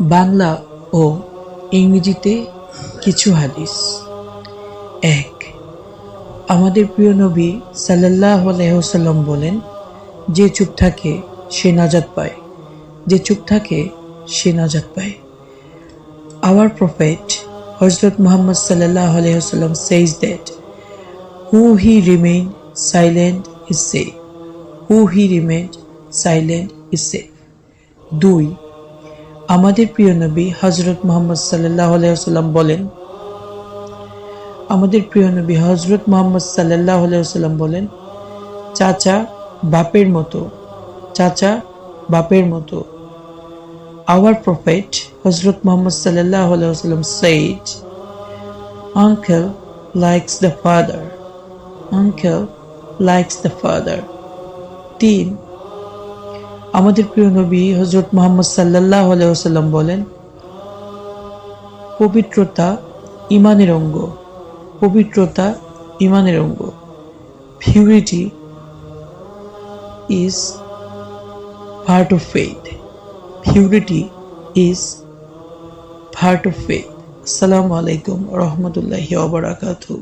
বাংলা ও ইংরেজিতে কিছু হাদিস। এক, আমাদের প্রিয় নবী সাল্লাহ আলহ্লাম বলেন, যে চুপ থাকে, সে নাজাত পায়। যে চুপ থাকে, সে নাজাত পায়। আওয়ার প্রফেট হজরত মোহাম্মদ সাল্লাহ আলহ্লাম says that who he remain silent is who he remain silent ইসে দুই আমাদের প্রিয় নবী হজরত মোহাম্মদ সাল্লাহ আলাইসাল্লাম বলেন, আমাদের প্রিয় নবী হজরত মোহাম্মদ সাল্লাহ আলাইসাল্লাম বলেন, চাচা বাপের মতো, চাচা বাপের মতো। আওয়ার প্রফেট হজরত মোহাম্মদ সাল্লাহ আলাইসাল্লাম said uncle likes the father uncle likes the father তিন আমাদের প্রিয় নবী হজরত মোহাম্মদ সাল্লাহ আলাইসাল্লাম বলেন, পবিত্রতা ইমানের অঙ্গ, পবিত্রতা ইমানের অঙ্গ। Purity is part of faith purity is part of faith আসসালামু আলাইকুম রহমতুল্লাহি অবরাকাতু